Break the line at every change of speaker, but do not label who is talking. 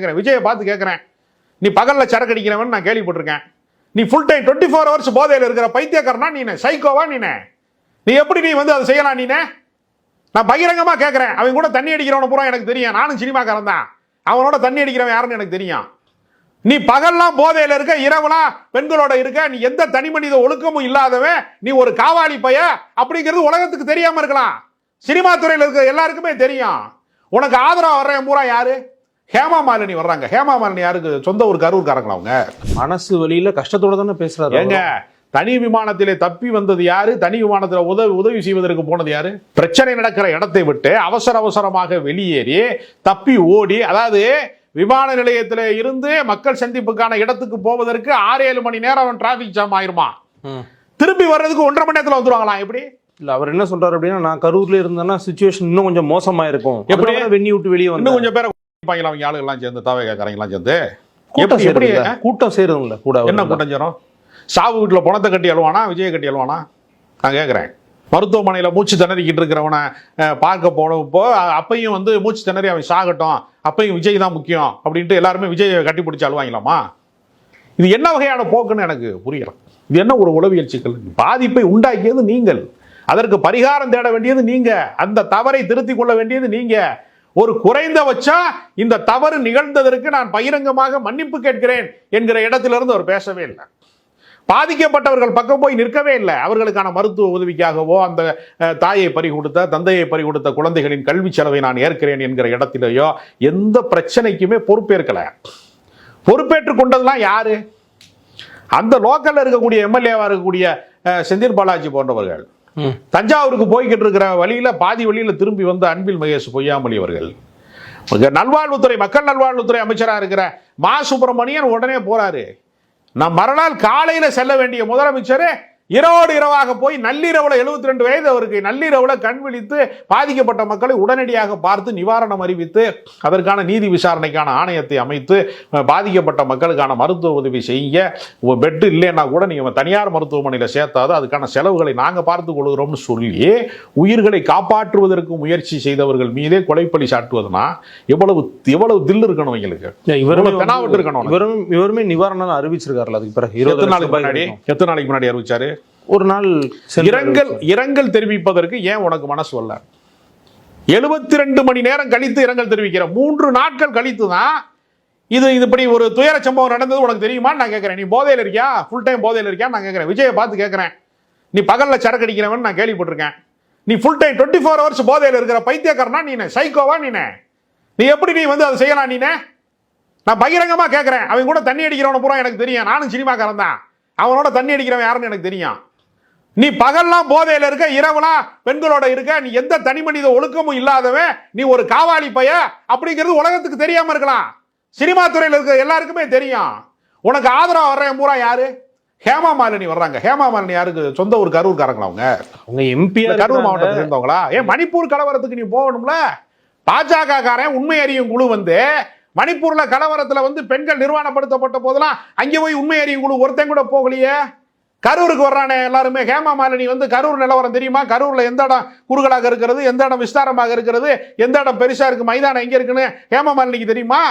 கேட்குறேன் விஜயை பார்த்து கேட்குறேன் நீ பகல்ல சரக்கு அடிக்கிறவன் நான் கேள்விப்பட்டிருக்கேன். நீ full time twenty four hours போதையில் இருக்கிற பைத்தியக்காரனா நீனே? சைக்கோவா நீனே? நீ எப்படி நீ வந்து அதை செய்யலாம் நீனே? நான் பகிரங்கமா கேட்குறேன் அவன் கூட தண்ணி அடிக்கிறவன பூரா எனக்கு தெரியும். நானும் சினிமாக்காரன் தான். அவனோட தண்ணி அடிக்கிறவன் யாருன்னு எனக்கு தெரியும். நீ பகல்லாம் போதையில இருக்க இரவுலாம் பெண்களோட இருக்க நீ எந்த தனி மனித ஒழுக்கமும் இல்லாதவன் நீ ஒரு காவாலி பைய அப்படிங்கிறது உலகத்துக்கு தெரியாம இருக்கலாம். சினிமா துறையில் இருக்க எல்லாருக்குமே தெரியும். உனக்கு ஆதரவு வர்றவன் பூரா யாரு? ஹேமா மாலினி வர்றாங்க. ஹேமா மாலினி யாருக்கு? சொந்த ஒரு கரூர்காரங்களா அவங்க?
மனசு வழியில கஷ்டத்தோட தானே பேசுறாரு
ஏங்க தனி விமானத்திலே தப்பி வந்தது யாரு? தனி விமானத்தில் உதவி உதவி செய்வதற்கு போனது யாரு? பிரச்சனை நடக்கிற இடத்தை விட்டு அவசர அவசரமாக வெளியேறி தப்பி ஓடி அதாவது விமான நிலையத்தில் இருந்து மக்கள் சந்திப்புக்கான இடத்துக்கு போவதற்கு ஆறு ஏழு மணி நேரம் டிராபிக் ஜாம் ஆயிருமா. திரும்பி வர்றதுக்கு ஒன்றரை மணி நேரத்தில் வந்துருவாங்களாம் எப்படி?
இல்ல அவர் என்ன சொல்றாரு அப்படின்னா நான் கரூர்ல இருந்தேன்னா சுச்சுவேஷன் இன்னும் கொஞ்சம் மோசமா இருக்கும்
எப்படி?
வெண்ணி விட்டு வெளியே வந்து
கொஞ்சம் பேரை இருப்பாங்களா அவங்க ஆளுகள்லாம் சேர்ந்து தவகாரங்க எல்லாம் சேர்ந்து
கூட்டம்
எப்படி?
கூட்டம் சேருதுங்கள கூட
என்ன. கூட்டம் சேரும்? சாவு வீட்டில் பணத்தை கட்டி அழுவானா விஜய கட்டி அழுவானா? நான் கேட்குறேன் மருத்துவமனையில் மூச்சு திணறிக்கிட்டு இருக்கிறவனை பார்க்க போனப்போ அப்பையும் வந்து மூச்சு திணறி அவன் சாகட்டும் அப்பையும் விஜய் தான் முக்கியம் அப்படின்ட்டு எல்லாருமே விஜயை கட்டி பிடிச்சி அழுவாங்களாமா? இது என்ன வகையான போக்குன்னு எனக்கு புரியல. இது என்ன ஒரு உளவியல் சிக்கல்? பாதிப்பை உண்டாக்கியது நீங்கள். அதற்கு பரிகாரம் தேட வேண்டியது நீங்க. அந்த தவறை திருத்திக் கொள்ள வேண்டியது நீங்க. ஒரு குறைந்தபட்சம் இந்த தவறு நிகழ்ந்ததற்கு நான் பகிரங்கமாக மன்னிப்பு கேட்கிறேன் என்கிற இடத்திலிருந்து அவர் பேசவே இல்லை. பாதிக்கப்பட்டவர்கள் பக்கம் போய் நிற்கவே இல்லை. அவர்களுக்கான மருத்துவ உதவிக்காகவோ அந்த தாயை பறி கொடுத்த தந்தையை பறி கொடுத்த குழந்தைகளின் கல்வி செலவை நான் ஏற்கிறேன் என்கிற இடத்திலேயோ எந்த பிரச்சனைக்குமே பொறுப்பேற்கல. பொறுப்பேற்று கொண்டதுலாம் யாரு? அந்த லோக்கல்ல இருக்கக்கூடிய எம்எல்ஏவாக இருக்கக்கூடிய செந்தில் பாலாஜி போன்றவர்கள். தஞ்சாவூருக்கு போய்கிட்டு இருக்கிற வழியில் பாதி வழியில் திரும்பி வந்த அன்பில் மகேஷ் பொய்யாமொழி அவர்கள். நல்வாழ்வுத்துறை மக்கள் நல்வாழ்வுத்துறை அமைச்சராக இருக்கிற மா சுப்பிரமணியன் உடனே போறாரு. நான் மறுநாள் காலையில் செல்ல வேண்டிய முதலமைச்சர் இரவோடு இரவாக போய் நள்ளிரவுல 72 ரெண்டு வயது அவருக்கு. நள்ளிரவுல கண் விழித்து பாதிக்கப்பட்ட மக்களை உடனடியாக பார்த்து நிவாரணம் அறிவித்து அதற்கான நீதி விசாரணைக்கான ஆணையத்தை அமைத்து பாதிக்கப்பட்ட மக்களுக்கான மருத்துவ உதவி செய்ய பெட் இல்லைன்னா கூட நீங்க தனியார் மருத்துவமனையில் சேர்த்தாது அதுக்கான செலவுகளை நாங்க பார்த்து கொள்கிறோம்னு சொல்லி உயிர்களை காப்பாற்றுவதற்கு முயற்சி செய்தவர்கள் மீதே கொலைப்பழி சாட்டுவதுனா எவ்வளவு எவ்வளவு தில் இருக்கணும் இவங்களுக்கு?
இல்ல, இவருமே
தெனாவட்டு இருக்கணும்
இவரும் இவருமே நிவாரணம் அறிவிச்சிருக்காருல அதுக்கு பிறகு இருபது
எத்தனை
லட்சம்
நாளைக்கு முன்னாடி. எத்தனை நாளைக்கு முன்னாடி அறிவிச்சாரு?
ஒரு நாள்.
இரங்கல் இரங்கல் தெரிவிப்பதற்கு ஏன் உனக்கு மனசு வரல? எழுபத்தி ரெண்டு மணி நேரம் கழித்து இரங்கல் தெரிவிக்கிற மூன்று நாட்கள் கழித்து தான் இது இது இப்படி ஒரு துயர சம்பவம் நடந்தது உனக்கு தெரியுமா நான் கேட்கறேன். நீ போதையில் இருக்கியா? ஃபுல் டைம் போதையில் இருக்கியா நான் கேட்கறேன். விஜயை பார்த்து கேட்கறேன். நீ பகல்ல சரக்கு அடிக்கிறவன் நான் கேள்விப்பட்டிருக்கேன். நீ full time twenty four hours போதையில் இருக்கிற பைத்தியக்காரனா நீனே? சைக்கோவா நீனே? நீ எப்படி நீ வந்து அதை செய்யலாம் நீனே? நான் பகிரங்கமா கேட்கறேன். அவன் கூட தண்ணி அடிக்கிறவன பூரா எனக்கு தெரியும். நானும் சினிமாக்காரன் தான். அவனோட தண்ணி அடிக்கிறவன் யாருன்னு எனக்கு தெரியும். நீ பகல்லாம் போதையில இருக்க இரவுலாம் பெண்களோட இருக்க நீ எந்த தனி மனித ஒழுக்கமும் இல்லாதவன் நீ ஒரு காவாலி பைய அப்படிங்கிறது உலகத்துக்கு தெரியாம இருக்கலாம். சினிமா துறையில் இருக்க எல்லாருக்குமே தெரியும். உனக்கு ஆதரவு வர்றவன் பூரா யாரு? ஹேமா மாலினி வர்றாங்க. ஹேமா மாலினி யாருக்கு? சொந்த ஒரு கரூர்காரங்களா அவங்க?
அவங்க எம்பி
கரூர் மாவட்டத்தை சேர்ந்தவங்களா ஏன் மணிப்பூர் கலவரத்துக்கு நீ போகணும்ல? பாஜக காரன் உண்மை அறியும் குழு வந்து மணிப்பூர்ல கலவரத்துல வந்து பெண்கள் நிர்வாணப்படுத்தப்பட்ட போதெல்லாம் அங்கே போய் உண்மை அறியும் குழு ஒருத்தன் கூட போகலையே. கரூருக்கு வர்றானே எல்லாருமே. ஹேமா மாலினி வந்து கரூர் நிலவரம் தெரியுமா? கரூரில் எந்த இடம் குறுகலாக இருக்கிறது? எந்த இடம் விஸ்தாரமாக இருக்கிறது? எந்த இடம் பெருசாக இருக்குது மைதானம் எங்கே இருக்குன்னு ஹேமா மாலினிக்கு தெரியுமா?